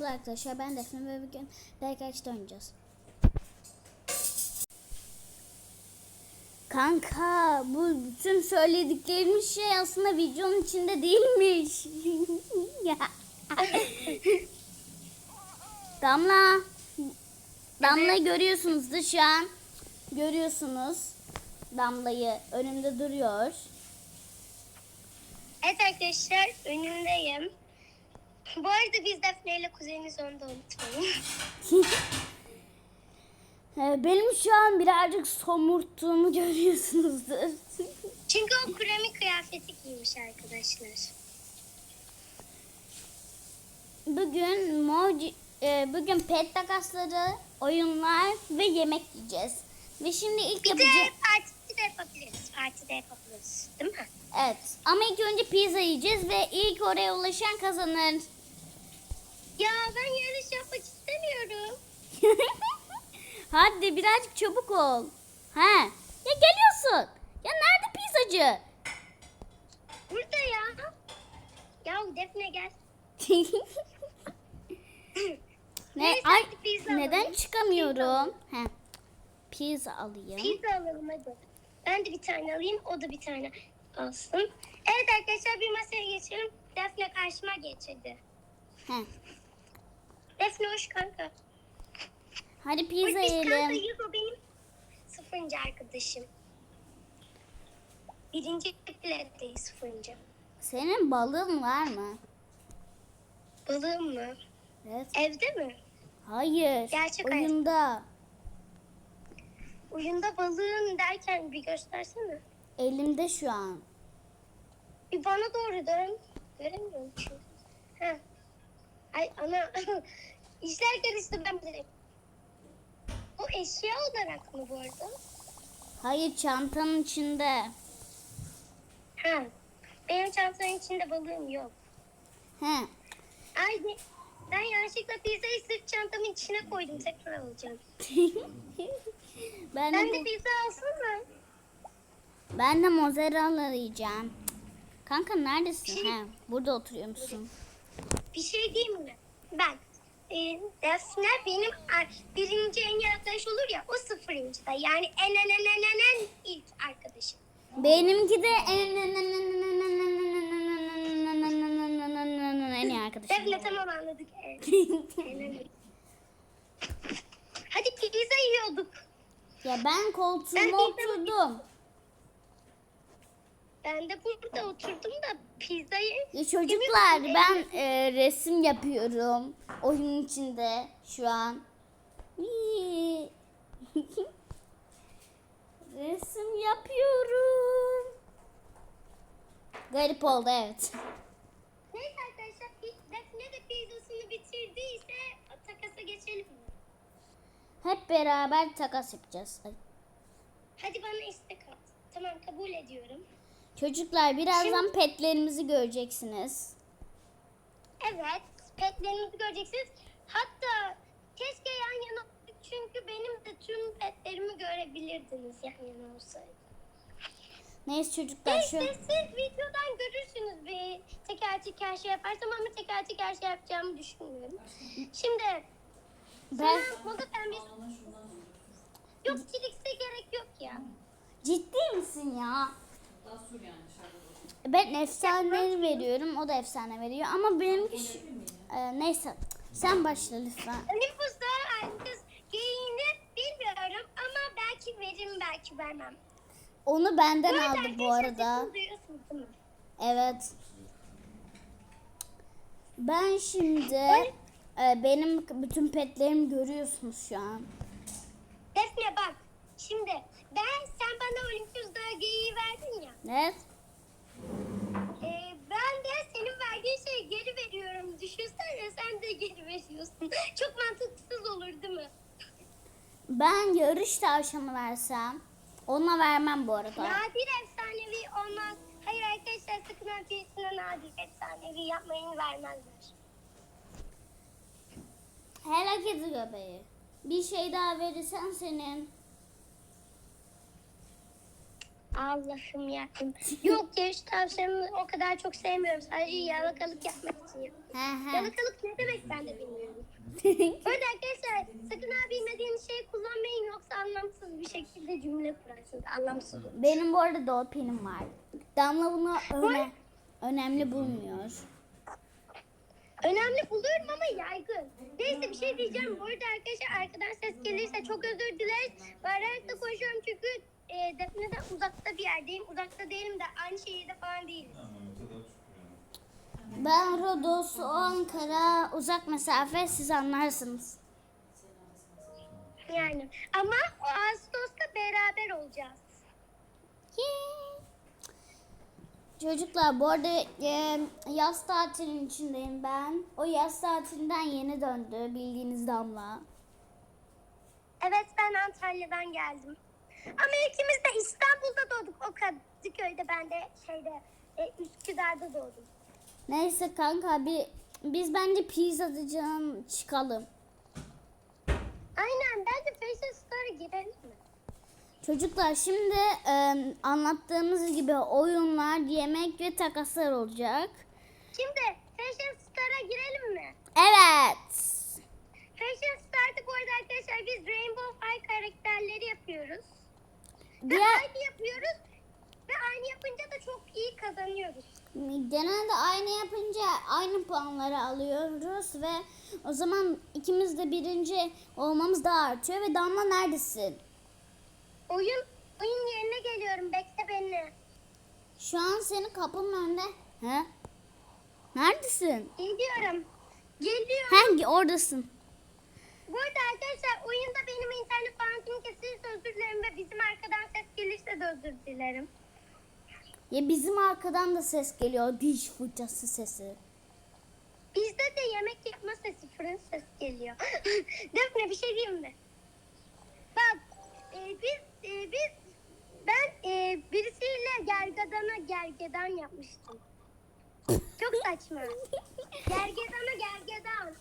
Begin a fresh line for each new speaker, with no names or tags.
Selamlar arkadaşlar ben Defne ve bugün Derkaç'ta oynayacağız. Kanka bu bütün söylediklerimiz şey aslında videonun içinde değilmiş. Damla. Damla görüyorsunuz şu an. Görüyorsunuz. Damlayı önümde duruyor.
Evet arkadaşlar önündeyim. Bu arada biz Defne ile kuzeniz onu da unutmayın.
Ee, Benim şu an birazcık somurttuğumu görüyorsunuzdur.
Çünkü o kremi kıyafeti giymiş arkadaşlar.
Bugün moji, e, bugün pet takasları, oyunlar ve yemek yiyeceğiz. Ve şimdi ilk
Bir de
yapacağım.
parti de yapabiliriz. Parti de yapabiliriz. Değil mi?
Evet. Ama ilk önce pizza yiyeceğiz ve ilk oraya ulaşan kazanır.
Ya ben yarış yapmak istemiyorum.
Hadi birazcık çabuk ol. Ha? Ya geliyorsun. Ya nerede pizzacı?
Burada ya. Ya Defne gel.
ne?
Neyse,
Ay,
hadi pizza
neden
alalım.
çıkamıyorum? He. Pizza alayım.
Pizza alalım hadi. Ben de bir tane alayım. O da bir tane alsın. Evet arkadaşlar bir masaya geçelim. Defne karşıma geçirdi.
He.
Defne hoş kanka.
Hadi
Hoş
pizza
kanka
yiyelim.
Yugo benim sıfırıncı arkadaşım. Birinci biletteyiz sıfırıncı.
Senin balığın var mı?
Balığım mı?
Evet.
Evde mi?
Hayır.
Gerçek
oyunda.
Oyunda balığın derken bir göstersene.
Elimde şu an.
Bir bana doğru dön. Göremiyorum çünkü. Ha. Ay ana. İşler karıştı ben direkt. O eşya olarak mı bu arada?
Hayır çantanın içinde.
Ha. Benim çantanın içinde balığım yok.
He.
Ay ben yanlışlıkla pizzayı sırf çantamın içine koydum. Tekrar alacağım.
ben,
Ben
de,
de pizza alsın mı?
ben de mozzarella yiyeceğim. Kanka neredesin?
Şey-
He, burada oturuyor musun?
Bir şey diyeyim mi? Ben e, Defne benim birinci en iyi arkadaş olur ya o sıfırıncı da. Yani en en en en en, en ilk arkadaşım.
Benimki de en en en en en iyi arkadaşım.
Defne tamam anladık. En, en, en. Hadi pizza yiyorduk.
ya ben koltuğuma oturdum.
Ben de burada oturdum da pizzayı...
Ya çocuklar ben e, resim yapıyorum. Oyunun içinde şu an. Resim yapıyorum. Garip oldu evet.
Neyse arkadaşlar Defne de pizzasını bitirdiyse takasa geçelim?
Hep beraber takas yapacağız. Ay.
Hadi bana istek at. Tamam kabul ediyorum.
Çocuklar birazdan petlerimizi göreceksiniz.
Evet, petlerinizi göreceksiniz. Hatta keşke yan yana çünkü benim de tüm petlerimi görebilirdiniz yan yana olsaydı.
Neyse çocuklar şu
Neyse siz videodan görürsünüz bir teker teker şey yaparsam ama teker teker şey yapacağımı düşünmüyorum. Şimdi
ben
moda pembesi... Yok çilikse gerek yok ya.
ciddi misin ya? Ben efsane veriyorum, o da efsane veriyor ama benimki şu- Ee, neyse sen başla lütfen.
Olympus'ta kız geyiğini bilmiyorum ama belki veririm belki vermem.
Onu benden aldı bu arada. Evet. Ben şimdi e, benim bütün petlerimi görüyorsunuz şu an.
Defne bak. Şimdi ben sen bana geyiği verdin ya.
Evet.
Ee, ben de senin verdiğin şeyi geri veriyorum. Düşünsene sen de geri veriyorsun. Çok mantıksız olur değil mi?
Ben yarış tavşanı versem ona vermem bu arada.
Nadir efsanevi olmaz. Hayır arkadaşlar sakın ha birisine nadir efsanevi yapmayın vermezler.
Helak edi göbeği. Bir şey daha verirsen senin.
Allah'ım yarabbim. Yok yarış tavşanını o kadar çok sevmiyorum. Sadece yalakalık yapmak için. yapıyorum. Yalakalık ne demek ben de bilmiyorum. Arada arkadaşlar sakın ha bilmediğiniz şeyi kullanmayın yoksa anlamsız bir şekilde cümle kurarsınız. Anlamsız.
Benim bu arada dolpinim var. Damla bunu öne, önemli bulmuyor.
Önemli buluyorum ama yaygın. Neyse bir şey diyeceğim. Bu arada arkadaşlar arkadan ses gelirse çok özür dileriz. Bağırarak da konuşuyorum çünkü e, Defne'den uzakta bir yerdeyim. Uzakta değilim de aynı şehirde falan değilim.
Ben Rodos, o Ankara, uzak mesafe siz anlarsınız.
Yani ama o Ağustos'ta beraber olacağız.
Yay. Çocuklar bu arada e, yaz tatilinin içindeyim ben. O yaz tatilinden yeni döndü bildiğiniz Damla.
Evet ben Antalya'dan geldim. Ama ikimiz de İstanbul'da doğduk. O Kadıköy'de ben de şeyde e, Üsküdar'da doğdum.
Neyse kanka bir biz bence pizzacıdan çıkalım.
Aynen bence Fashion Store'a girelim mi?
Çocuklar şimdi e, anlattığımız gibi oyunlar, yemek ve takaslar olacak.
Şimdi Fashion Store'a girelim mi?
Evet.
Fashion Star'da bu arada arkadaşlar biz Rainbow High karakterleri yapıyoruz. Ve
Diğer,
aynı yapıyoruz. Ve aynı yapınca da çok iyi kazanıyoruz.
genelde aynı yapınca aynı puanları alıyoruz ve o zaman ikimiz de birinci olmamız daha artıyor ve Damla neredesin?
Oyun oyun yerine geliyorum. Bekle beni.
Şu an senin kapının önünde. He? Neredesin?
Geliyorum. Geliyorum.
Hangi oradasın?
Bu arada arkadaşlar oyunda benim
Ya bizim arkadan da ses geliyor. Diş fırçası sesi.
Bizde de yemek yapma sesi, fırın sesi geliyor. Defne bir şey diyeyim mi? Bak e, biz, e, biz ben e, birisiyle gergedana gergedan yapmıştım. Çok saçma. gergedana gergedan.